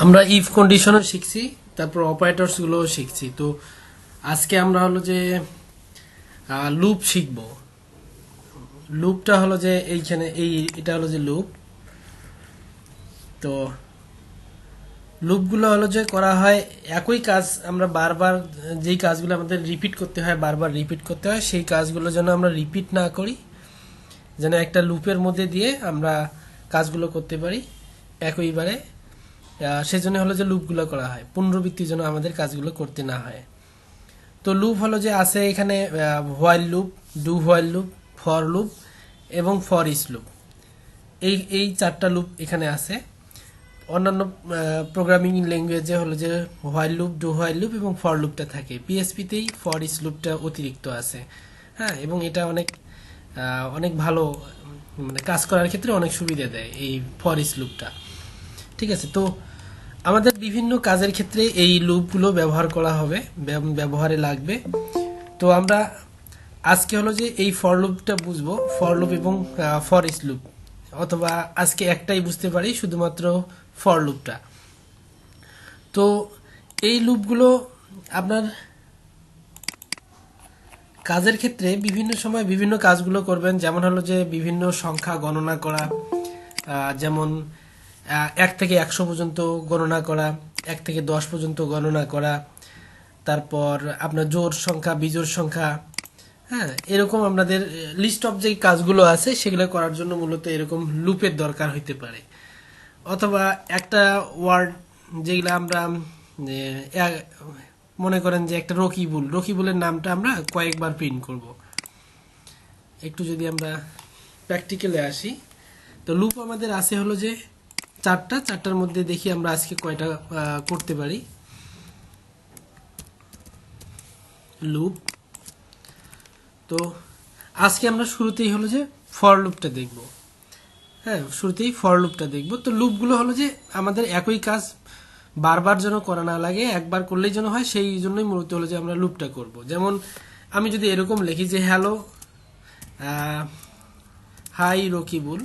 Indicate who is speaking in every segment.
Speaker 1: আমরা ইফ কন্ডিশনও শিখছি, তারপর অপারেটরসগুলো শিখছি। তো আজকে আমরা হলো যে লুপ শিখব। লুপটা হলো যে এইখানে, এই, এটা হলো যে লুপ তো লুপগুলো হলো যে করা হয়, একই কাজ আমরা বারবার, যেই কাজগুলো আমাদের রিপিট করতে হয়, বারবার রিপিট করতে হয়, সেই কাজগুলো যেন আমরা রিপিট না করি, যেন একটা লুপের মধ্যে দিয়ে আমরা কাজগুলো করতে পারি, একইবারে। সেজন্য হলো যে লুপগুলো করা হয়। পুনরাবৃত্তির জন্য আমাদের কাজগুলো করতে না হয়। তো লুপ হলো যে আছে এখানে while loop do while loop for loop এবং ফর ইস লুপ। এই এই চারটা লুপ এখানে আছে। অন্যান্য প্রোগ্রামিং ল্যাঙ্গুয়েজে হলো যে while loop do while loop এবং ফর লুপটা থাকে। পিএসপিতেই ফর ইস লুপটা অতিরিক্ত আছে। হ্যাঁ এবং এটা অনেক অনেক ভালো মানে কাজ করার ক্ষেত্রে অনেক সুবিধা দেয় এই ফর ইস লুপটা। ঠিক আছে, তো আমাদের বিভিন্ন কাজের ক্ষেত্রে এই লুপগুলো ব্যবহার করা হবে ব্যবহারে লাগবে। তো আমরা আজকে হলো যে এই ফর লুপটা বুঝব ফর লুপ এবং ফর ইস লুপ অথবা আজকে একটাই বুঝতে পারি, শুধুমাত্র ফর লুপটা তো এই লুপগুলো আপনার কাজের ক্ষেত্রে বিভিন্ন সময় বিভিন্ন কাজগুলো করবেন, যেমন হলো যে বিভিন্ন সংখ্যা গণনা করা যেমন এক থেকে একশো পর্যন্ত গণনা করা, এক থেকে দশ পর্যন্ত গণনা করা, তারপর আপনার জোর সংখ্যা, বিজোড় সংখ্যা হ্যাঁ এরকম আপনাদের লিস্ট অফ যে কাজগুলো আছে সেগুলো করার জন্য মূলত এরকম লুপের দরকার হইতে পারে। অথবা একটা ওয়ার্ড যেগুলো আমরা মনে করেন যে একটা রকিবুল, রকিবুলের নামটা আমরা কয়েকবার প্রিন্ট করব। একটু যদি আমরা প্র্যাকটিক্যালে আসি, তো লুপ আমাদের আছে হলো যে চারটা, চারটার মধ্যে দেখি আমরা আজকে কয়টা করতে পারি। লুপ। তো আজকে আমরা শুরুতেই হলো যে ফর লুপটা দেখব। হ্যাঁ শুরুতেই ফর লুপটা দেখব। তো লুপগুলো হলো যে আমাদের একই কাজ বারবার যেন করা না লাগে, একবার করলেই যেন হয়, সেই জন্যই মূলত হলো যে আমরা লুপটা করব। যেমন আমি যদি এরকম লিখি যে হ্যালো হাই রকিবুল।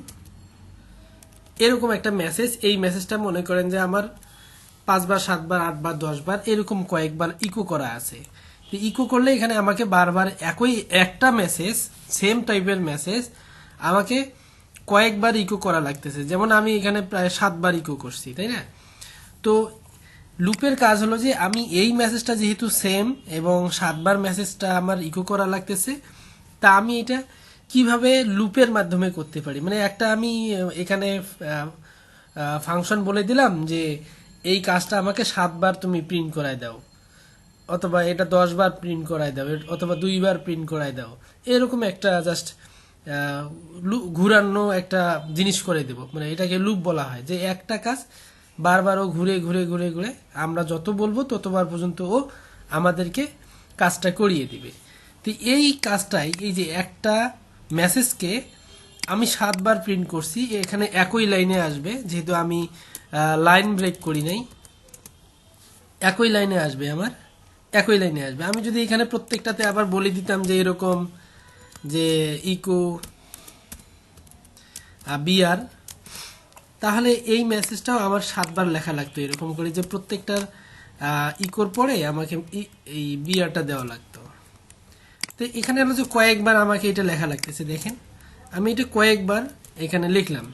Speaker 1: এরকম একটা মেসেজ এই মেসেজটা মনে করেন যে আমার পাঁচবার, সাতবার, আটবার, দশবার এরকম কয়েকবার ইকো করা আছে। তো ইকো করলে এখানে আমাকে বারবার একই একটা মেসেজ সেম টাইপের মেসেজ আমাকে কয়েকবার ইকো করা লাগতেছে। যেমন আমি এখানে প্রায় সাতবার ইকো করছি, তাই না? তো লুপের কাজ হলো যে আমি এই মেসেজটা যেহেতু সেম এবং সাতবার মেসেজটা আমার ইকো করা লাগতেছে, তা আমি এটা কীভাবে লুপের মাধ্যমে করতে পারি? মানে একটা আমি এখানে ফাংশন বলে দিলাম যে, এই কাজটা আমাকে সাতবার তুমি প্রিন্ট করায় দাও। অথবা এটা দশ বার প্রিন্ট করায় দাও অথবা দুইবার প্রিন্ট করায় দাও। এরকম একটা জাস্ট ঘুরানো একটা জিনিস করে দেব। মানে এটাকে লুপ বলা হয় যে একটা কাজ বারবার ও ঘুরে ঘুরে ঘুরে ঘুরে আমরা যত বলব ততবার পর্যন্ত ও আমাদেরকে কাজটা করিয়ে দিবে। তো এই কাজটাই, এই যে একটা মেসেজকে আমি সাতবার প্রিন্ট করছি, এখানে একই লাইনে আসবে, যেহেতু আমি লাইন ব্রেক করি নাই। একই লাইনে আসবে আমার, একই লাইনে আসবে। আমি যদি এখানে প্রত্যেকটাতে আবার বলে দিতাম যে এরকম, যে ইকো বিআর তাহলে এই মেসেজটাও আমার সাতবার লেখা লাগতো এরকম করে যে প্রত্যেকটার ইকোর পরে আমাকে এই বিআরটা দেওয়া লাগতো। তো এখানে হলো যে কয়েকবার আমাকে এটা লেখা লাগতেছে, দেখেন। আমি এটা কয়েকবার এখানে লিখলাম।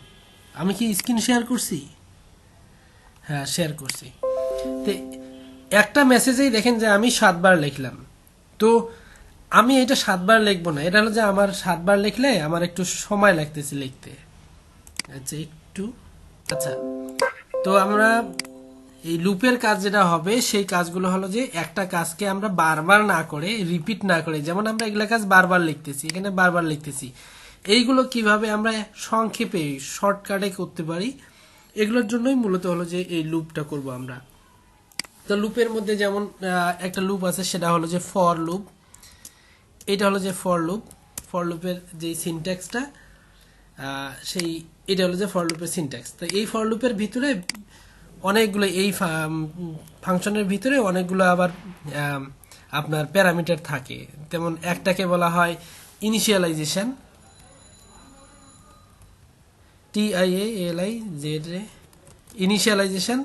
Speaker 1: আমি কি স্ক্রিন শেয়ার করছি? হ্যাঁ শেয়ার করছি। তো একটা মেসেজেই দেখেন যে আমি সাতবার লিখলাম। তো আমি এটা সাতবার লিখব না। এটা হলো যে আমার সাতবার লিখলে আমার একটু সময় লাগতেছে লিখতে। আচ্ছা একটু আচ্ছা। তো আমরা এই লুপের কাজ যেটা হবে, সেই কাজগুলো হলো যে একটা কাজকে আমরা বারবার না করে রিপিট না করে, যেমন আমরা এগুলা কাজ বারবার লিখতেছি, এখানে বারবার লিখতেছি, এইগুলো কীভাবে আমরা সংক্ষেপে শর্টকাটে করতে পারি, এগুলোর জন্যই মূলত হলো যে এই লুপটা করব আমরা। তো লুপের মধ্যে যেমন একটা লুপ আছে, সেটা হলো যে ফর লুপ এটা হলো যে ফর লুপ ফর লুপের যে সিনট্যাক্সটা সেই, এটা হলো যে ফর লুপের সিনট্যাক্স তো এই ফর লুপের ভিতরে অনেকগুলো এই ফাংশনের ভিতরে অনেকগুলো আবার আপনার প্যারামিটার থাকে। তেমন একটাকে বলা হয় initialization T I L I Z initialization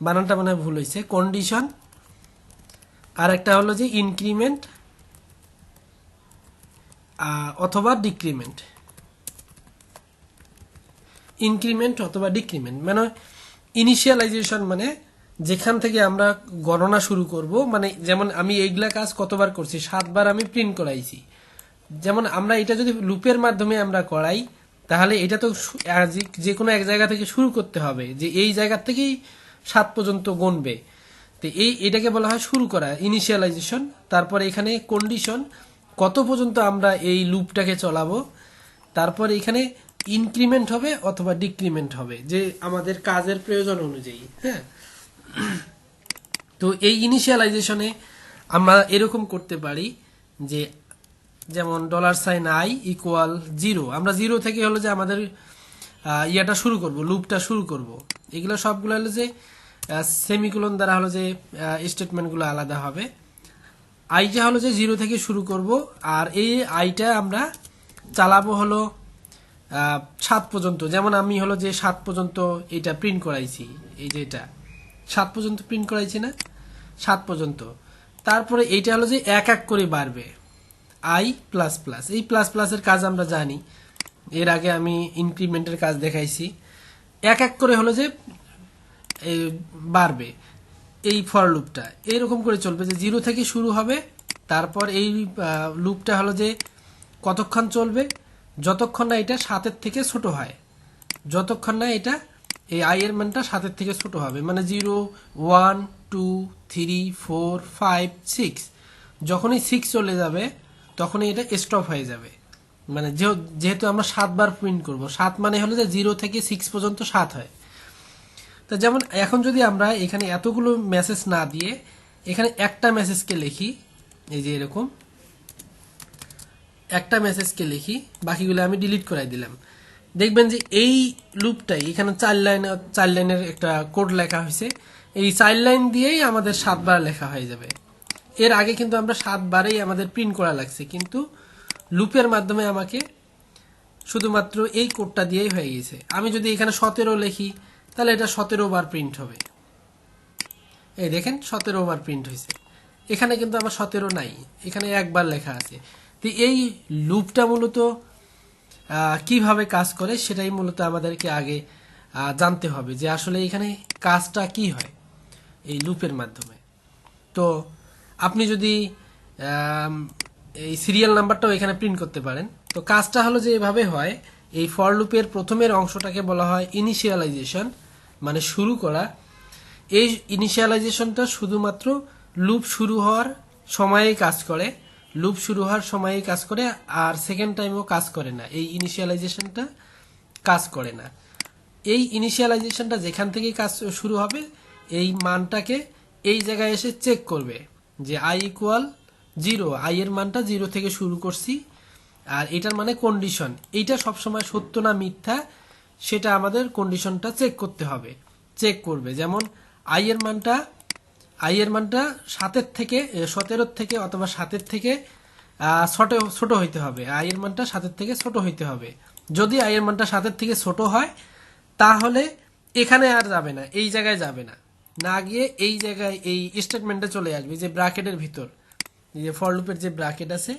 Speaker 1: বানানটা মানে ভুল হয়েছে কন্ডিশন আর একটা হলো যে ইনক্রিমেন্ট অথবা ডিক্রিমেন্ট ইনক্রিমেন্ট অথবা ডিক্রিমেন্ট মানে ইনিশিয়ালাইজেশন মানে যেখান থেকে আমরা গণনা শুরু করব মানে যেমন আমি এইগুলা কাজ কতবার করছি, সাতবার আমি প্রিন্ট করাইছি। যেমন আমরা এটা যদি লুপের মাধ্যমে আমরা করাই, তাহলে এটা তো যে কোনো এক জায়গা থেকে শুরু করতে হবে, যে এই জায়গা থেকেই সাত পর্যন্ত গণবে। তো এই, এটাকে বলা হয় শুরু করা ইনিশিয়ালাইজেশন তারপর এখানে কন্ডিশন কত পর্যন্ত আমরা এই লুপটাকে চলাবো, তারপর এখানে ইনক্রিমেন্ট হবে অথবা ডিক্রিমেন্ট হবে, যে আমাদের কাজের প্রয়োজন অনুযায়ী হ্যাঁ? তো এই ইনিশিয়ালাইজেশনে আমরা এরকম করতে পারি যে, যেমন dollar sign I equal zero আমরা জিরো থেকে হলো যে আমাদের ইয়াটা শুরু করব লুপটা শুরু করব। এগুলো সবগুলো হলো যে সেমিকুলন দ্বারা হলো যে স্টেটমেন্টগুলো আলাদা হবে। আইটা হলো যে জিরো থেকে শুরু করব, আর এই আইটা আমরা চালাবো হলো সাত পর্যন্ত। যেমন আমি হলো যে সাত পর্যন্ত এটা প্রিন্ট করাইছি, এই যে এটা। সাত পর্যন্ত প্রিন্ট করাইছি না? সাত পর্যন্ত। তারপরে এইটা হলো যে এক এক করে বাড়বে। আই প্লাস প্লাস এই প্লাস প্লাসের কাজ আমরা জানি। এর আগে আমি ইনক্রিমেন্টের কাজ দেখাইছি। এক এক করে হলো যে বাড়বে এই ফর লুপটা এইরকম করে চলবে যে জিরো থেকে শুরু হবে, তারপর এই লুপটা হলো যে কতক্ষণ চলবে? যতক্ষণ না এটা সাতের থেকে ছোট হয়। যতক্ষণ না এটা এই আই এর মানটা সাতের থেকে ছোট হবে। মানে zero, one, two, three, four, five, six. যখনই সিক্স চলে যাবে, তখনই এটা স্টপ হয়ে যাবে। মানে যেহ- যেহেতু আমরা সাতবার প্রিন্ট করব। সাত মানে হলো যে জিরো থেকে সিক্স পর্যন্ত সাত হয়। তা যেমন এখন যদি আমরা এখানে এতগুলো মেসেজ না দিয়ে এখানে একটা মেসেজকে লিখি, এই যে এরকম একটা মেসেজকে লিখি, বাকিগুলো আমি ডিলিট করাই দিলাম। দেখবেন যে এই লুপটাই এখানে চার লাইন চার লাইনের একটা কোড লেখা হয়েছে। এই চার লাইন দিয়েই আমাদের সাতবার লেখা হয়ে যাবে। এর আগে কিন্তু আমরা সাতবারেই আমাদের প্রিন্ট করা লাগছে, কিন্তু লুপের মাধ্যমে আমাকে শুধুমাত্র এই কোডটা দিয়েই হয়ে গেছে। আমি যদি এখানে সতেরো লিখি, তাহলে এটা সতেরো বার প্রিন্ট হবে। এই দেখেন, সতেরো বার প্রিন্ট হয়েছে। এখানে কিন্তু আমার সতেরো নাই, এখানে একবার লেখা আছে। তো এই লুপটা মূলত কীভাবে কাজ করে সেটাই মূলত আমাদেরকে আগে জানতে হবে যে আসলে এখানে কাজটা কি হয় এই লুপের মাধ্যমে। তো আপনি যদি এই সিরিয়াল নাম্বারটাও এখানে প্রিন্ট করতে পারেন। তো কাজটা হলো যে এভাবে হয়, এই ফর লুপের প্রথমের অংশটাকে বলা হয় ইনিশিয়ালাইজেশন মানে শুরু করা। এই ইনিশিয়ালাইজেশনটা শুধুমাত্র লুপ শুরু হওয়ার সময়েই কাজ করে। লুপ শুরু হওয়ার সময়েই কাজ করে, আর সেকেন্ড টাইমও কাজ করে না। এই ইনিশিয়ালাইজেশনটা কাজ করে না। এই ইনিশিয়ালাইজেশনটা যেখান থেকে কাজ শুরু হবে, এই মানটাকে এই জায়গায় এসে চেক করবে যে আই ইকুয়াল জিরো আই এর মানটা জিরো থেকে শুরু করছি, আর এটার মানে কন্ডিশন এইটা সবসময় সত্য না মিথ্যা, সেটা আমাদের কন্ডিশনটা চেক করতে হবে। চেক করবে। যেমন আই এর মানটা আই এর মানটা সাতের থেকে সতেরোর থেকে অথবা সাতের থেকে ছোট হইতে হবে। আই এর মানটা সাতের থেকে ছোট হইতে হবে। যদি আই এর মানটা সাতের থেকে ছোট হয়, তাহলে এখানে আর যাবে না, এই জায়গায় যাবে না। না গিয়ে এই জায়গায় এই স্টেটমেন্টে চলে আসবে যে ব্র্যাকেটের ভিতর যে ফর লুপের যে ব্র্যাকেট আছে,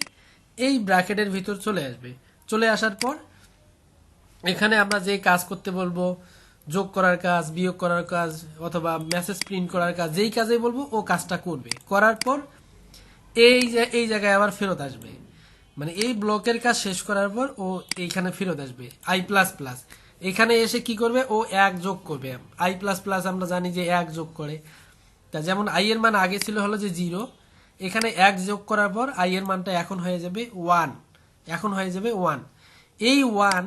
Speaker 1: এই ব্র্যাকেটের ভিতর চলে আসবে। চলে আসার পর, এখানে আমরা যে কাজ করতে বলব যোগ করার কাজ, বিয়োগ করার কাজ, অথবা মেসেজ প্রিন্ট করার কাজ, যেই কাজে বলব, ও কাজটা করবে। করার পর এই এই জায়গায় আবার ফেরত আসবে। মানে এই ব্লকের কাজ শেষ করার পর ও এইখানে ফেরত আসবে আই প্লাস প্লাস এখানে এসে কি করবে? ও এক যোগ করবে। আই প্লাস প্লাস আমরা জানি যে এক যোগ করে। তা যেমন আই এর মান আগে ছিল হলো যে জিরো এখানে এক যোগ করার পর আই এর মানটা এখন হয়ে যাবে ওয়ান এখন হয়ে যাবে ওয়ান এই ওয়ান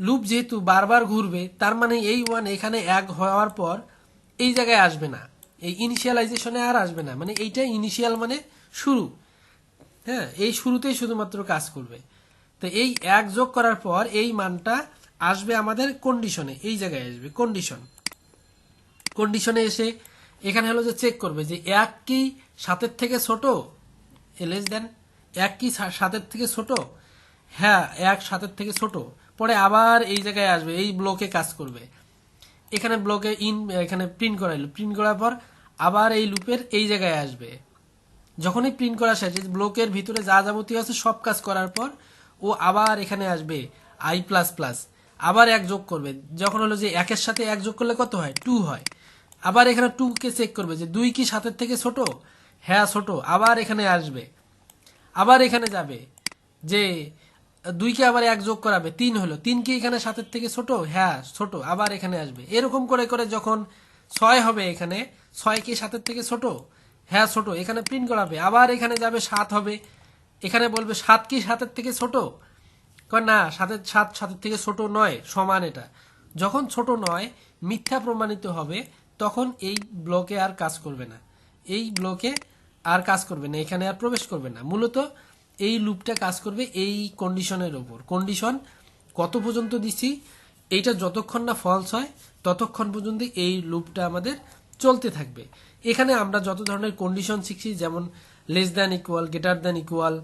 Speaker 1: লুপ যেহেতু বারবার ঘুরবে, তার মানে এই ওয়ান এখানে এক হওয়ার পর এই জায়গায় আসবে না। এই ইনিশিয়ালাইজেশনে আর আসবে না। মানে এইটা ইনিশিয়াল মানে শুরু। হ্যাঁ এই শুরুতেই শুধুমাত্র কাজ করবে। তো এই এক যোগ করার পর এই মানটা আসবে আমাদের কন্ডিশনে এই জায়গায় আসবে কন্ডিশন কন্ডিশনে এসে এখানে হলো যে চেক করবে যে এক কি সাতের থেকে ছোট? এলএস দেন এক কি সাতের থেকে ছোট? হ্যাঁ এক সাতের থেকে ছোট। পরে আবার এই জায়গায় আসবে, এই ব্লকে কাজ করবে। এখানে ব্লকে ইন এখানে প্রিন্ট করাইলো প্রিন্ট করার পর আবার এই লুপের এই জায়গায় আসবে। যখনই প্রিন্ট করা শেষ ব্লকের ভিতরে যা যাবতীয় আছে সব কাজ করার পর ও আবার এখানে আসবে আই প্লাস প্লাস আবার এক যোগ করবে। যখন হলো যে একের সাথে এক যোগ করলে কত হয়? টু হয়। আবার এখানে টু কে চেক করবে যে দুই কি সাতের থেকে ছোট? হ্যাঁ ছোট। আবার এখানে আসবে। আবার এখানে যাবে যে দুইকে আবার এক যোগ করাবে, তিন হলো। তিন কি এখানে সাতের থেকে ছোট? হ্যাঁ ছোট, আবার এখানে আসবে। এরকম করে করে যখন ছয় হবে এখানে, ছয় কি সাতের থেকে ছোট? হ্যাঁ ছোট, এখানে প্রিন্ট করাবে। আবার এখানে যাবে সাত হবে। এখানে বলবে সাত কি সাতের থেকে ছোট? না, সাতের, সাত সাতের থেকে ছোট নয়, সমান এটা। যখন ছোট নয়, মিথ্যা প্রমাণিত হবে, তখন এই ব্লকে আর কাজ করবে না। এই ব্লকে আর কাজ করবে না, এখানে আর প্রবেশ করবে না। মূলত এই লুপটা কাজ করবে এই কন্ডিশনের ওপর। কন্ডিশন কত পর্যন্ত দিচ্ছি, এইটা যতক্ষণ না ফলস হয়, ততক্ষণ পর্যন্ত এই লুপটা আমাদের চলতে থাকবে। এখানে আমরা যত ধরনের কন্ডিশন শিখছি, যেমন less than equal greater than equal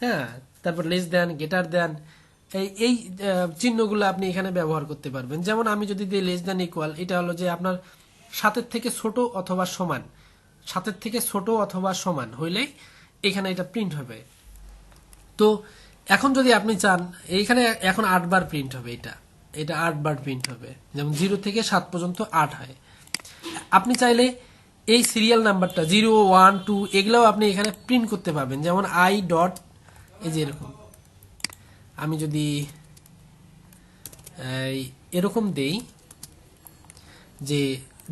Speaker 1: হ্যাঁ তারপর লেস দ্যান গেটার দ্যান এই এই চিহ্নগুলো আপনি এখানে ব্যবহার করতে পারবেন। যেমন আমি যদি দিই লেস দ্যান ইকুয়াল এটা হলো যে আপনার সাতের থেকে ছোট অথবা সমান। সাতের থেকে ছোট অথবা সমান হইলেই এখানে এটা প্রিন্ট হবে। তো এখন যদি আপনি চান, এইখানে এখন আটবার প্রিন্ট হবে এটা। এটা আটবার প্রিন্ট হবে। যেমন জিরো থেকে সাত পর্যন্ত আট হয়। আপনি চাইলে এই সিরিয়াল নাম্বারটা জিরো, ওয়ান, টু, এগুলোও আপনি এখানে প্রিন্ট করতে পারবেন। যেমন আই ডট এই যে এরকম। আমি যদি এরকম দেই, যে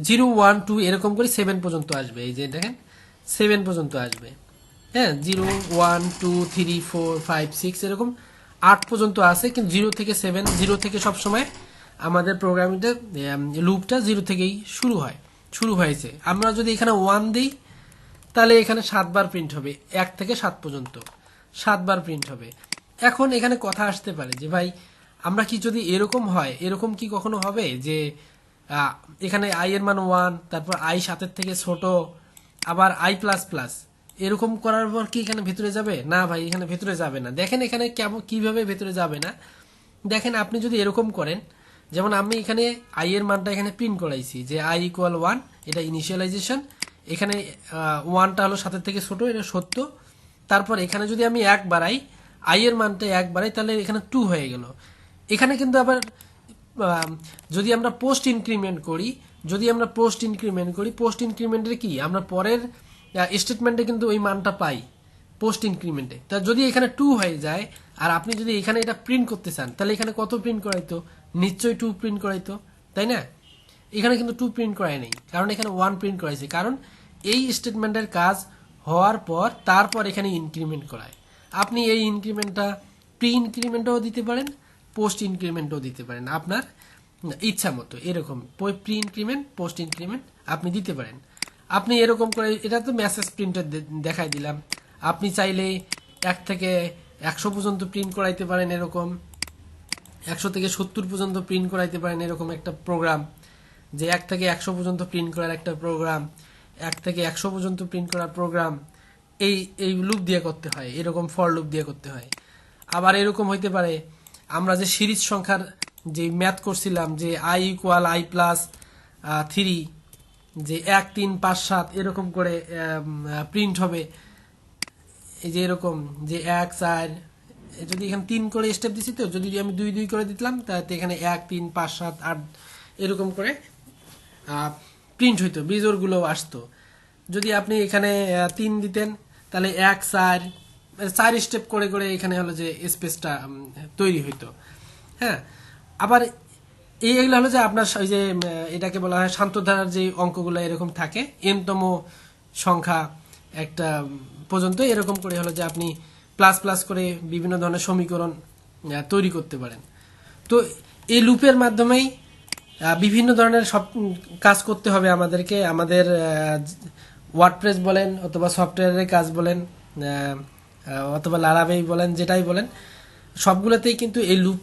Speaker 1: জিরো, ওয়ান, টু, এরকম করে সেভেন পর্যন্ত আসবে। এই যে দেখেন সেভেন পর্যন্ত আসবে। হ্যাঁ zero, one, two, three, four, five, six এরকম আট পর্যন্ত আছে, কিন্তু জিরো থেকে সেভেন, জিরো থেকে সব সময় আমাদের প্রোগ্রামিংটা লুপটা জিরো থেকেই শুরু হয়, শুরু হয়েছে। আমরা যদি এখানে ওয়ান দিই, তাহলে এখানে সাতবার প্রিন্ট হবে, এক থেকে সাত পর্যন্ত সাতবার প্রিন্ট হবে। এখন এখানে কথা আসতে পারে যে, ভাই, আমরা কি যদি এরকম হয়, এরকম কি কখনো হবে যে এখানে আই এর মান ওয়ান তারপর আই সাতের থেকে ছোট, আবার আই প্লাস প্লাস এরকম করার পর কি এখানে ভেতরে যাবে? না ভাই, এখানে ভেতরে যাবে না। দেখেন এখানে কেমন, কীভাবে ভেতরে যাবে না। দেখেন আপনি যদি এরকম করেন, যেমন আমি এখানে আই এর মানটা এখানে প্রিন্ট করাইছি, যে আই ইকুয়াল ওয়ান এটা ইনিশিয়ালাইজেশন এখানে ওয়ানটা হলো সাতের থেকে ছোট, এটা সত্য। তারপর এখানে যদি আমি এক বাড়াই আই এর মানটা এক বাড়াই, তাহলে এখানে টু হয়ে গেল। এখানে কিন্তু আবার যদি আমরা পোস্ট ইনক্রিমেন্ট করি, যদি আমরা পোস্ট ইনক্রিমেন্ট করি পোস্ট ইনক্রিমেন্টের কি? আমরা পরের স্টেটমেন্টে কিন্তু ওই মানটা পাই পোস্ট ইনক্রিমেন্টে তা যদি এখানে টু হয়ে যায়, আর আপনি যদি এখানে এটা প্রিন্ট করতে চান, তাহলে এখানে কত প্রিন্ট করাইতো? নিশ্চয়ই টু প্রিন্ট করাইতো, তাই না? এখানে কিন্তু টু প্রিন্ট করায় নেই, কারণ এখানে ওয়ান প্রিন্ট করাইছে। কারণ এই স্টেটমেন্টের কাজ হওয়ার পর তারপর এখানে ইনক্রিমেন্ট করায়। আপনি এই ইনক্রিমেন্টটা প্রি ইনক্রিমেন্টও দিতে পারেন পোস্ট ইনক্রিমেন্টও দিতে পারেন। আপনার ইচ্ছা মতো এরকম প্রি ইনক্রিমেন্ট পোস্ট ইনক্রিমেন্ট আপনি দিতে পারেন। আপনি এরকম করে, এটা তো মেসেজ প্রিন্টার দেখাই দিলাম। আপনি চাইলে এক থেকে একশো পর্যন্ত প্রিন্ট করাইতে পারেন এরকম। একশো থেকে সত্তর পর্যন্ত প্রিন্ট করাইতে পারেন এরকম একটা প্রোগ্রাম যে এক থেকে একশো পর্যন্ত প্রিন্ট করার একটা প্রোগ্রাম এক থেকে একশো পর্যন্ত প্রিন্ট করার প্রোগ্রাম এই এই লুপ দিয়ে করতে হয়, এরকম ফর লুপ দিয়ে করতে হয়। আবার এরকম হইতে পারে, আমরা যে সিরিজ সংখ্যার যে ম্যাথ করছিলাম, যে i equal i plus three যে এক, তিন, পাঁচ, সাত এরকম করে প্রিন্ট হবে। এই যে এরকম যে এক, চার যদি এখানে তিন করে স্টেপ দিছি তো, যদি আমি দুই দুই করে দিতাম, তাহলে এখানে এক, তিন, পাঁচ, সাত, আট এরকম করে প্রিন্ট হইতো বিজোরগুলো আসতো। যদি আপনি এখানে তিন দিতেন, তাহলে এক, চার চার স্টেপ করে করে এখানে হলো যে স্পেসটা তৈরি হইতো। হ্যাঁ? আবার এই এগুলো হলো যে আপনার ওই যে এটাকে বলা হয় শান্তধারার যে অঙ্কগুলো এরকম থাকে এনতম সংখ্যা একটা পর্যন্ত এরকম করে হলো যে আপনি প্লাস প্লাস করে বিভিন্ন ধরনের সমীকরণ তৈরি করতে পারেন। তো এই লুপের মাধ্যমেই বিভিন্ন ধরনের সব কাজ করতে হবে আমাদেরকে। আমাদের ওয়ার্ডপ্রেস বলেন অথবা সফটওয়্যারের কাজ বলেন অথবা লারাবেই বলেন, যেটাই বলেন। সবগুলোতেই কিন্তু এই লুপ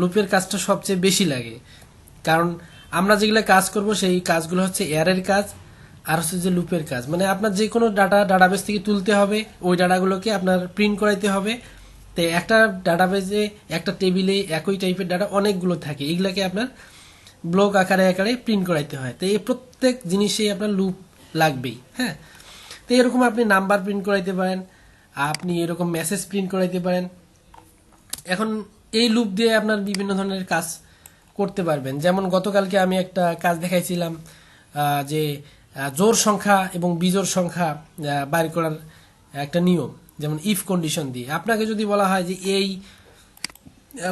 Speaker 1: লুপের কাজটা সবচেয়ে বেশি লাগে। কারণ আমরা যেগুলো কাজ করব, সেই কাজগুলো হচ্ছে এয়ারের কাজ, আর হচ্ছে যে লুপের কাজ। মানে আপনার যে কোনো ডাটা ডাটাবেস থেকে তুলতে হবে, ওই ডাটাগুলোকে আপনার প্রিন্ট করাইতে হবে। তো একটা ডাটাবেসে একটা টেবিলে একই টাইপের ডাটা অনেকগুলো থাকে। এগুলোকে আপনার ব্লক আকারে আকারে প্রিন্ট করাইতে হয়। তো এই প্রত্যেক জিনিসেই আপনার লুপ লাগবেই হ্যাঁ? তো এরকম আপনি নাম্বার প্রিন্ট করাইতে পারেন, আপনি এরকম মেসেজ প্রিন্ট করাইতে পারেন। এখন এই লুপ দিয়ে আপনার বিভিন্ন ধরনের কাজ করতে পারবেন। যেমন গতকালকে আমি একটা কাজ দেখাইছিলাম যে জোর সংখ্যা এবং বিজোড় সংখ্যা বাইর করার একটা নিয়ম, যেমন ইফ কন্ডিশন দিয়ে। আপনাকে যদি বলা হয় যে এই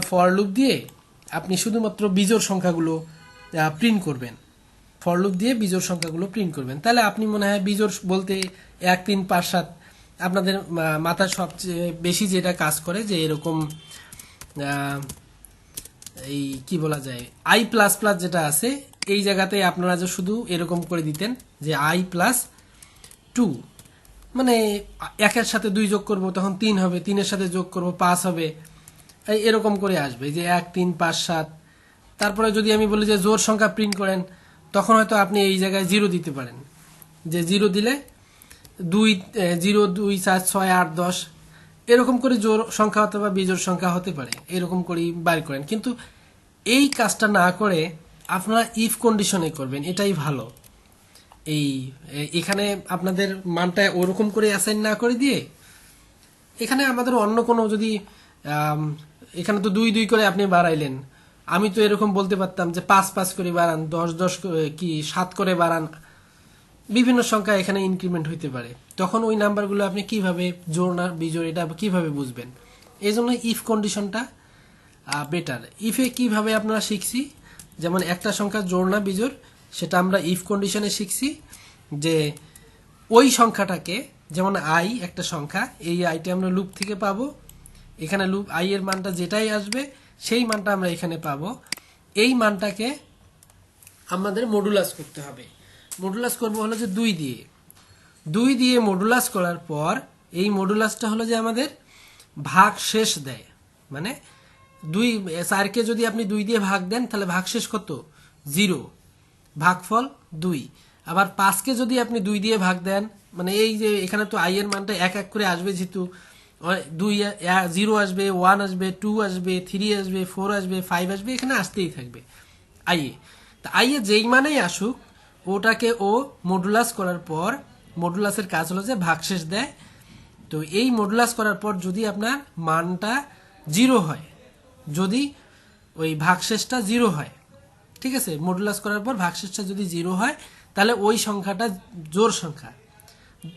Speaker 1: ফর লুপ দিয়ে আপনি শুধুমাত্র বিজোড় সংখ্যাগুলো প্রিন্ট করবেন। ফর লুপ দিয়ে বিজোড় সংখ্যাগুলো প্রিন্ট করবেন। তাহলে আপনি মনে হয় বিজোড় বলতে এক, তিন, পাঁচ, সাত আপনাদের মা- মাথায় সবচেয়ে বেশি যেটা কাজ করে যে এরকম এই কি বলা যায়? আই প্লাস প্লাস যেটা আছে, এই জায়গাতে আপনারা যে শুধু এরকম করে দিতেন যে আই প্লাস টু মানে একের সাথে দুই যোগ করব, তখন তিন হবে, তিনের সাথে যোগ করব, পাঁচ হবে। এই এরকম করে আসবে যে এক, তিন, পাঁচ, সাত। তারপরে যদি আমি বলি যে জোর সংখ্যা প্রিন্ট করেন, তখন হয়তো আপনি এই জায়গায় জিরো দিতে পারেন। যে জিরো দিলে দুই জিরো দুই, চার, ছয়, আট, দশ এরকম করে জোর সংখ্যা হতে বা বিজোড় সংখ্যা হতে পারে, এরকম করেই বাইর করেন। কিন্তু এই কাজটা না করে আপনারা ইফ কন্ডিশনে করবেন, এটাই ভালো। এই এখানে আপনাদের মানটা ওরকম করে অ্যাসাইন না করে দিয়ে এখানে আমাদের অন্য কোনো যদি এখানে তো দুই দুই করে আপনি বাড়াইলেন। আমি তো এরকম বলতে পারতাম যে পাঁচ পাঁচ করে বাড়ান, দশ দশ কি, সাত করে বাড়ান বিভিন্ন সংখ্যা এখানে ইনক্রিমেন্ট হইতে পারে। তখন ওই নাম্বারগুলো আপনি কীভাবে জোর না বিজোড়, এটা কীভাবে বুঝবেন? এই জন্য ইফ কন্ডিশনটা বেটার ইফে কীভাবে আপনারা শিখছি? যেমন একটা সংখ্যা জোড় না বিজোড়, সেটা আমরা ইফ কন্ডিশনে শিখছি যে ওই সংখ্যাটাকে, যেমন আই একটা সংখ্যা, এই আইটা আমরা লুপ থেকে পাবো। এখানে লুপ আই এর মানটা যেটাই আসবে, সেই মানটা আমরা এখানে পাবো। এই মানটাকে আমাদের মডুলাস করতে হবে। মডুলাস করব হলো যে দুই দিয়ে। দুই দিয়ে মডুলাস করার পর এই মডুলাসটা হলো যে আমাদের ভাগ শেষ দেয়। মানে দুই চারকে যদি আপনি দুই দিয়ে ভাগ দেন, তাহলে ভাগ শেষ কত? জিরো। ভাগফল দুই। আবার পাঁচকে যদি আপনি দুই দিয়ে ভাগ দেন মানে এই যে এখানে তো আই এর মানটা এক এক করে আসবে যেহেতু দুই জিরো আসবে ওয়ান আসবে টু আসবে থ্রি আসবে ফোর আসবে ফাইভ আসবে, এখানে আসতেই থাকবে। আইয়ে তা আইএ যেই মানেই আসুক ওটাকে ও মডুলাস করার পর মডুলাসের কাজ হলো যে ভাগশেষ দেয়। তো এই মডুলাস করার পর যদি আপনার মানটা জিরো হয়, যদি ওই ভাগশেষটা জিরো হয়, ঠিক আছে? মডুলাস করার পর ভাগশেষটা যদি জিরো হয়, তাহলে ওই সংখ্যাটা জোর সংখ্যা।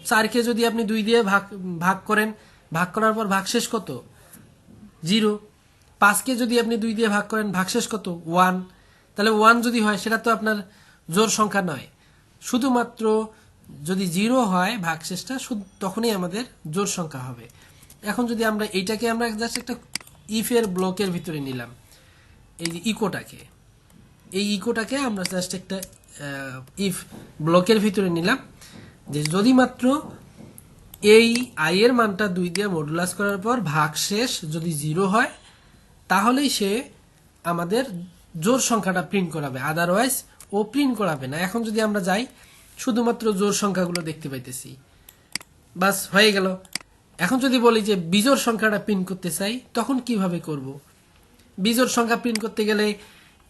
Speaker 1: চারকে যদি আপনি দুই দিয়ে ভাগ ভাগ করেন, ভাগ করার পর ভাগশেষ কত? জিরো পাঁচকে যদি আপনি দুই দিয়ে ভাগ করেন, ভাগশেষ কত? ওয়ান তাহলে ওয়ান যদি হয়, সেটা তো আপনার জোর সংখ্যা নয়। শুধুমাত্র যদি জিরো হয় ভাগশেষটা তখনই আমাদের জোর সংখ্যা হবে। এখন যদি আমরা এইটাকে আমরা জাস্ট একটা ইফের ব্লকের ভিতরে নিলাম, এই যে ইকোটাকে এই ইকোটাকে আমরা জাস্ট একটা ইফ ব্লকের ভিতরে নিলাম, যে যদি মাত্র এই আই এর মানটা দুই দিয়ে মডুলাস করার পর ভাগশেষ যদি জিরো হয়, তাহলেই সে আমাদের জোর সংখ্যাটা প্রিন্ট করাবে। আদারওয়াইজ ও প্রিন্ট করাবে না। এখন যদি আমরা যাই, শুধুমাত্র জোর সংখ্যাগুলো দেখতে পাইতেছি। বাস, হয়ে গেল। এখন যদি বলি যে বিজোড় সংখ্যাটা প্রিন্ট করতে চাই, তখন কীভাবে করব? বিজোড় সংখ্যা প্রিন্ট করতে গেলে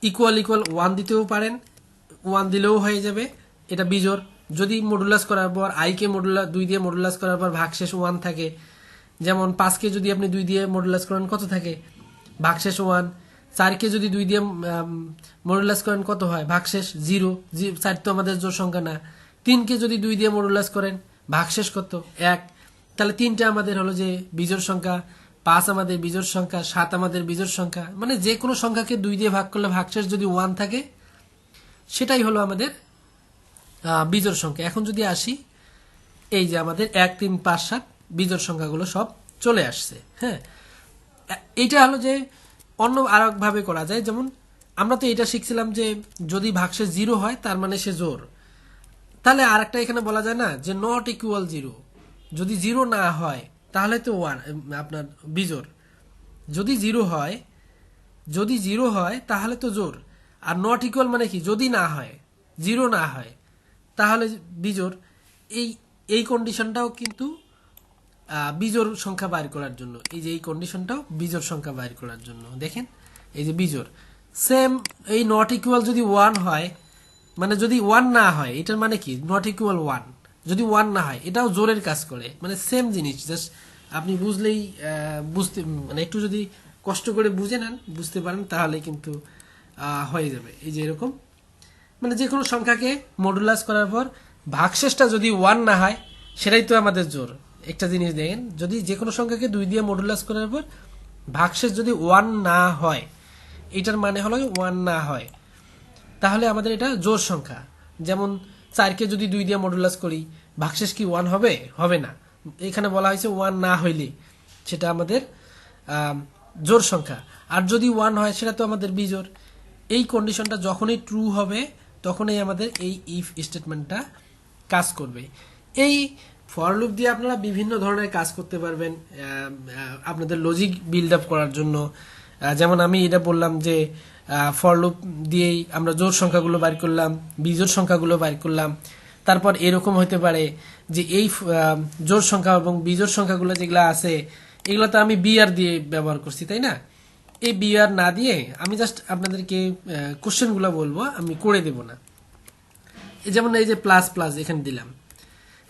Speaker 1: ইকুয়াল ইকুয়াল ওয়ান দিতেও পারেন ওয়ান দিলেও হয়ে যাবে। এটা বিজোর যদি মডুলাস করার পর আইকে মডুলা দুই দিয়ে মডুলাস করার পর ভাগশেষ ওয়ান থাকে, যেমন পাঁচকে যদি আপনি দুই দিয়ে মডুলাস করেন, কত থাকে? ভাগশেষ ওয়ান চারকে যদি দুই দিয়ে মডুলাস করেন কত হয়? ভাগশেষ জিরো চার তো আমাদের জোর সংখ্যা না। তিনকে যদি দুই দিয়ে মডুলাস করেন ভাগশেষ কত? এক। তাহলে তিনটা আমাদের হলো যে বিজোড় সংখ্যা, পাঁচ আমাদের বিজোড় সংখ্যা, সাত আমাদের বিজোর সংখ্যা। মানে যে কোনো সংখ্যাকে দুই দিয়ে ভাগ করলে ভাগশেষ যদি ওয়ান থাকে, সেটাই হলো আমাদের বিজোর সংখ্যা। এখন যদি আসি, এই যে আমাদের এক, তিন, পাঁচ, সাত বিজোড় সংখ্যাগুলো সব চলে আসছে। হ্যাঁ? এ- এইটা হলো যে অন্য আর ভাবে করা যায়। যেমন, আমরা তো এটা শিখছিলাম যে যদি ভাগশেষ জিরো হয়, তার মানে সে জোর। তাহলে আর একটা এখানে বলা যায় না, যে নট ইকুয়াল জিরো যদি জিরো না হয়, তাহলে তো ওয়ান আপনার বিজোর যদি জিরো হয়, যদি জিরো হয়, তাহলে তো জোর। আর নট ইকুয়াল মানে কি? যদি না হয়, জিরো না হয়, তাহলে বিজোর এই এই কন্ডিশনটাও কিন্তু বিজোড় সংখ্যা বাইর করার জন্য। এই যে এই কন্ডিশনটাও বিজোড় সংখ্যা বাইর করার জন্য। দেখেন, এই যে বিজোড়। সেম এই নট ইকুয়াল যদি ওয়ান হয় মানে যদি ওয়ান না হয়, এটার মানে কি? নট ইকুয়াল ওয়ান যদি ওয়ান না হয়, এটাও জোরের কাজ করে। মানে সেম জিনিস জাস্ট আপনি বুঝলেই বুঝতে মানে একটু যদি কষ্ট করে বুঝে নেন, বুঝতে পারেন, তাহলে কিন্তু হয়ে যাবে। এই যে এরকম। মানে যে কোনো সংখ্যাকে মডুলাস করার পর ভাগশেষটা যদি ওয়ান না হয়, সেটাই তো আমাদের জোর। একটা জিনিস দেখেন, যদি যে কোনো সংখ্যাকে দুই দিয়ে মডুলাস করার পর ভাগশেষ যদি ওয়ান না হয়, এটার মানে হলো ওয়ান না হয়, তাহলে আমাদের এটা জোর সংখ্যা। যেমন চারকে যদি দুই দিয়ে মডুলাস করি, ভাগশেষ কি ওয়ান হবে? হবে না। এখানে বলা হয়েছে ওয়ান না হইলে সেটা আমাদের জোর সংখ্যা। আর যদি ওয়ান হয়, সেটা তো আমাদের বিজোর এই কন্ডিশনটা যখনই ট্রু হবে, তখনই আমাদের এই ইফ স্টেটমেন্টটা কাজ করবে। এই ফর লুপ দিয়ে আপনারা বিভিন্ন ধরনের কাজ করতে পারবেন আপনাদের লজিক বিল্ড আপ করার জন্য। যেমন আমি এটা বললাম যে ফর লুপ দিয়েই আমরা জোর সংখ্যাগুলো বাইর করলাম বিজোর সংখ্যাগুলো বাইর করলাম। তারপর এরকম হতে পারে যে এই জোর সংখ্যা এবং বিজোর সংখ্যাগুলো যেগুলো আছে, এগুলো তো আমি বিআর দিয়ে ব্যবহার করছি, তাই না? এই বিআর না দিয়ে আমি জাস্ট আপনাদেরকে কোশ্চেনগুলো বলব, আমি করে দেব না। যেমন এই যে প্লাস প্লাস এখানে দিলাম।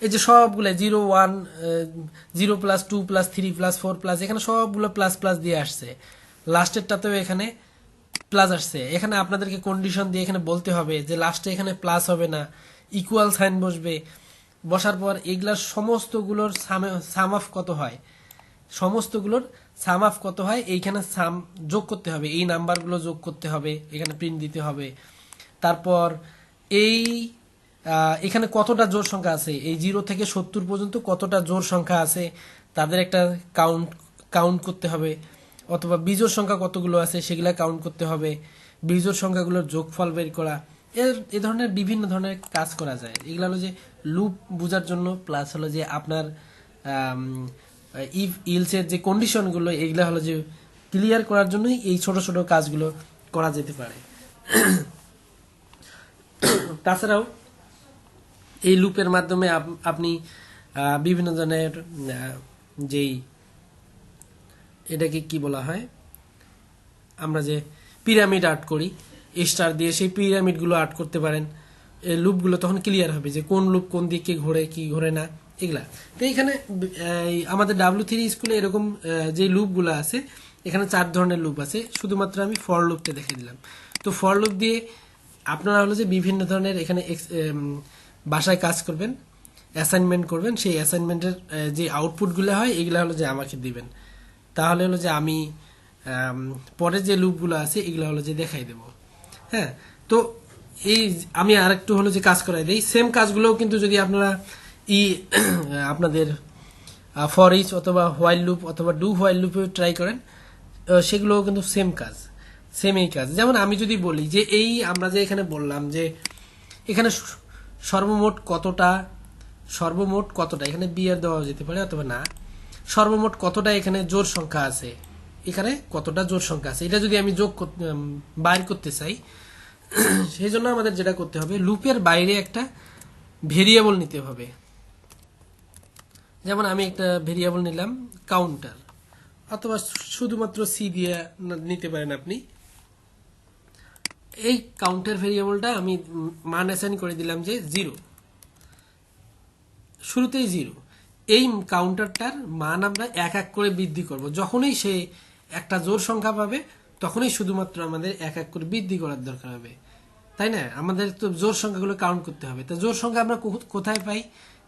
Speaker 1: এই যে সবগুলো zero one zero plus two plus three plus four plus, এখানে সবগুলো প্লাস প্লাস দিয়ে আসছে। লাস্টেরটাতেও এখানে প্লাস আসছে। এখানে আপনাদেরকে কন্ডিশন দিয়ে এখানে বলতে হবে যে লাস্টে এখানে প্লাস হবে না ইকুয়াল সাইন বসবে। বসার পর এগুলার সমস্তগুলোর সাম অফ কত হয়? সমস্তগুলোর সাম অফ কত হয়? এইখানে সাম যোগ করতে হবে। এই নাম্বারগুলো যোগ করতে হবে। এখানে প্রিন্ট দিতে হবে। তারপর এই এখানে কতটা জোর সংখ্যা আছে? এই জিরো থেকে সত্তর পর্যন্ত কতটা জোর সংখ্যা আছে? তাদের একটা কাউন্ট কাউন্ট করতে হবে। অথবা বিজোর সংখ্যা কতগুলো আছে সেগুলা কাউন্ট করতে হবে। বিজোর সংখ্যাগুলোর যোগফল বের করা। এর, এ ধরনের বিভিন্ন ধরনের কাজ করা যায়। এগুলো হলো যে লুপ বোঝার জন্য প্লাস হলো যে আপনার ইফ ইলসের যে কন্ডিশনগুলো এগুলো হলো যে ক্লিয়ার করার জন্যই এই ছোট ছোট কাজগুলো করা যেতে পারে। তাছাড়াও এই লুপের মাধ্যমে আপ- আপনি বিভিন্ন ধরনের যেই, এটাকে কি বলা হয়? আমরা যে পিরামিড আর্ট করি স্টার দিয়ে সেই পিরামিডগুলো আর্ট করতে পারেন। এই লুপগুলো তখন ক্লিয়ার হবে যে কোন লুপ কোন দিকে ঘোরে, কি ঘোরে না, এগুলা। তো এখানে আমাদের ডাব্লিউ থ্রি স্কুলে এরকম যে লুপগুলো আছে, এখানে চার ধরনের লুপ আছে। শুধুমাত্র আমি ফর লুপটা দেখে দিলাম। তো ফর লুপ দিয়ে আপনারা হলো যে বিভিন্ন ধরনের এখানে বাসায় কাজ করবেন অ্যাসাইনমেন্ট করবেন, সেই অ্যাসাইনমেন্টের যে আউটপুটগুলো হয়, এগুলো হলো যে আমাকে দিবেন। তাহলে হলো যে আমি পরে যে লুপগুলো আছে, এগুলো হলো যে দেখাই দেব। হ্যাঁ তো এই আমি আরেকটু হলো যে কাজ করাই দিই। সেম কাজগুলোও কিন্তু যদি আপনারা ই, আপনাদের ফর ইচ অথবা হোয়াইল লুপ অথবা ডু হোয়াইল লুপে ট্রাই করেন সেগুলোও কিন্তু সেম কাজ সেম এই কাজ। যেমন আমি যদি বলি যে এই আমরা যে এখানে বললাম যে এখানে সর্বমোট কতটা সর্বমোট কতটা? এখানে বিয়ার দেওয়া যেতে পারে অথবা না। সর্বমোট কতটা এখানে জোর সংখ্যা আছে? এখানে কতটা জোর সংখ্যা আছে? এটা যদি আমি যোগ বাইর করতে চাই, সেই জন্য আমাদের যেটা করতে হবে, লুপের বাইরে একটা ভেরিয়েবল নিতে হবে। যেমন আমি একটা ভেরিয়েবল নিলাম কাউন্টার অথবা শুধুমাত্র সি দিয়ে নিতে পারেন আপনি। এই কাউন্টার ভেরিয়েবলটা আমি মান অ্যাসাইন করে দিলাম যে জিরো শুরুতেই জিরো এই কাউন্টারটার মান আমরা এক এক করে বৃদ্ধি করব। যখনই সে একটা জোর সংখ্যা পাবে, তখনই শুধুমাত্র আমাদের এক এক করে বৃদ্ধি করার দরকার হবে। তাই না? আমাদের তো জোর সংখ্যাগুলো কাউন্ট করতে হবে। তো জোর সংখ্যা আমরা কোথায় পাই?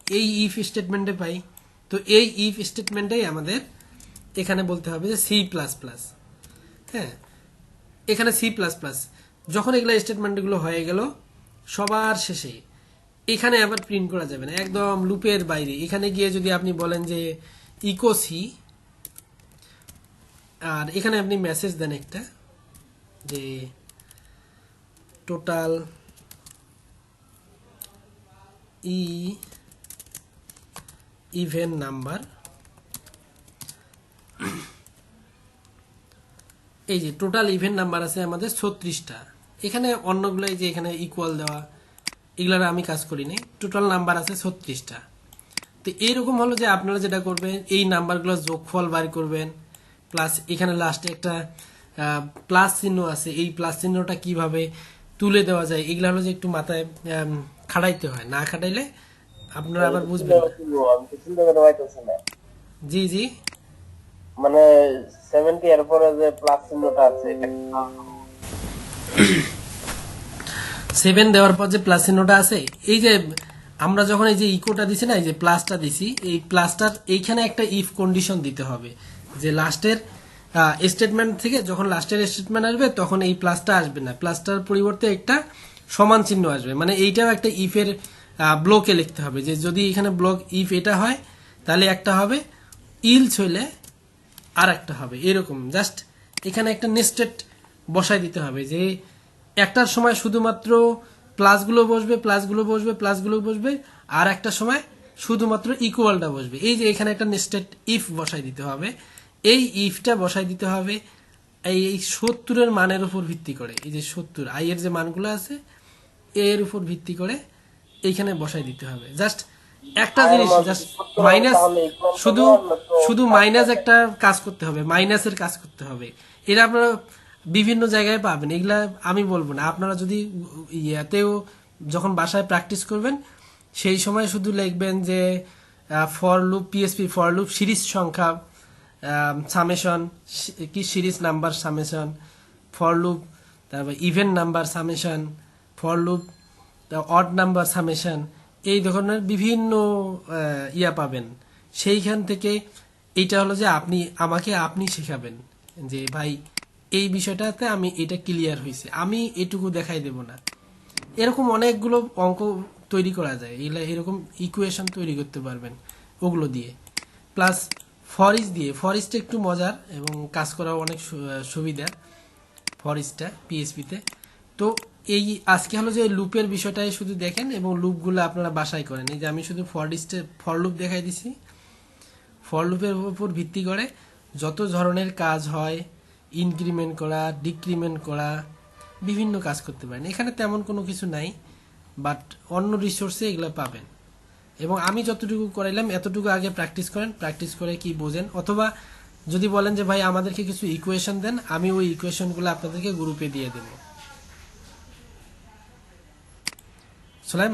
Speaker 1: এই ইফ স্টেটমেন্টে পাই। তো এই ইফ স্টেটমেন্টেই আমাদের এখানে বলতে হবে যে সি প্লাস প্লাস হ্যাঁ? এখানে সি প্লাস প্লাস যখন এগুলো স্টেটমেন্টগুলো হয়ে গেল, সবার শেষে এখানে আবার প্রিন্ট করা যাবে না, একদম লুপের বাইরে। এখানে গিয়ে যদি আপনি বলেন যে ইকোসি আর এখানে আপনি মেসেজ দেন একটা, যে টোটাল ই ইভেন্ট নাম্বার এই যে টোটাল ইভেন্ট নাম্বার আছে আমাদের ছত্রিশটা। এখানে অন্যগুলো এই যে এখানে ইকুয়াল দেওয়া এগুলার আমি কাজ করি নাই টোটাল নাম্বার আছে ছত্রিশটা। তো এইরকম হলো যে আপনারা যেটা করবেন এই নাম্বারগুলো যোগফল বার করবেন প্লাস এখানে লাস্টে একটা প্লাস চিহ্ন আছে। এই প্লাস চিহ্নটা কীভাবে তুলে দেওয়া যায় এগুলো হলো যে একটু মাথায় খাটাইতে হয়। না খাটাইলে আপনারা আবার বুঝবেন। জি জি।
Speaker 2: মানে সেভেন্টি এর পরে যে প্লাস চিহ্নটা আছে
Speaker 1: সেভেন দেওয়ার পর যে প্লাস চিহ্নটা আছে, এই যে আমরা যখন এই যে ইকোটা দিছি না, এই যে প্লাসটা দিছি, এই প্লাসটার এইখানে একটা ইফ কন্ডিশন দিতে হবে। যে লাস্টের স্টেটমেন্ট থেকে যখন লাস্টের স্টেটমেন্ট আসবে, তখন এই প্লাসটা আসবে না। প্লাসটার পরিবর্তে একটা সমান চিহ্ন আসবে। মানে এইটাও একটা ইফের ব্লকে লিখতে হবে। যে যদি এখানে ব্লক ইফ এটা হয়, তাহলে একটা হবে, ইলস হইলে আর একটা হবে, এরকম। জাস্ট এখানে একটা নেস্টেড বসাই দিতে হবে যে একটার সময় শুধুমাত্র প্লাসগুলো বসবে প্লাসগুলো বসবে প্লাসগুলো বসবে, আর একটা সময় শুধুমাত্র ইকুয়ালটা বসবে। এই যে এখানে একটা নেস্টেড ইফ বসাই দিতে হবে। এই ইফটা বসাই দিতে হবে এই এই সত্তরের মানের উপর ভিত্তি করে। এই যে সত্তর আই এর যে মানগুলো আছে, এর উপর ভিত্তি করে এইখানে বসাই দিতে হবে। জাস্ট একটা জিনিস জাস্ট মাইনাস শুধু শুধু মাইনাস একটা কাজ করতে হবে মাইনাসের কাজ করতে হবে। এটা আপনারা বিভিন্ন জায়গায় পাবেন এগুলা আমি বলব না। আপনারা যদি ইয়াতেও যখন বাসায় প্র্যাকটিস করবেন সেই সময় শুধু লিখবেন যে for loop PSP for loop series সংখ্যা সামেশন কি series number summation for loop তারপর even number summation for loop odd number summation এই ধরনের বিভিন্ন ইয়া পাবেন। সেইখান থেকে এইটা হলো যে আপনি, আমাকে আপনি শেখাবেন যে, ভাই, এই বিষয়টাতে আমি এটা ক্লিয়ার হয়েছে আমি এটুকু দেখাই দেব না। এরকম অনেকগুলো অঙ্ক তৈরি করা যায়। এরকম ইকুয়েশন তৈরি করতে পারবেন ওগুলো দিয়ে। প্লাস ফরিজ দিয়ে। ফরিজটা একটু মজার এবং কাজ করা অনেক সুবিধা। ফরিজটা পিএসপিতে তো এই আজকে হলো যে লুপের বিষয়টাই শুধু দেখেন এবং লুপগুলো আপনারা বাসায় করেন। এই যে আমি শুধু ফরিস্টে ফর লুপ দেখাই দিছি। ফর লুপের উপর ভিত্তি করে যত ধরনের কাজ হয় ইনক্রিমেন্ট করা ডিক্রিমেন্ট করা, বিভিন্ন কাজ করতে পারেন। এখানে তেমন কোনো কিছু নাই বাট অন্য রিসোর্সে এগুলো পাবেন। এবং আমি যতটুকু করাইলাম, এতটুকু আগে প্র্যাকটিস করেন প্র্যাকটিস করে কি বোঝেন। অথবা যদি বলেন যে, ভাই, আমাদেরকে কিছু ইকুয়েশন দেন, আমি ওই ইকুয়েশনগুলো আপনাদেরকে গ্রুপে দিয়ে দেবো। سليمان.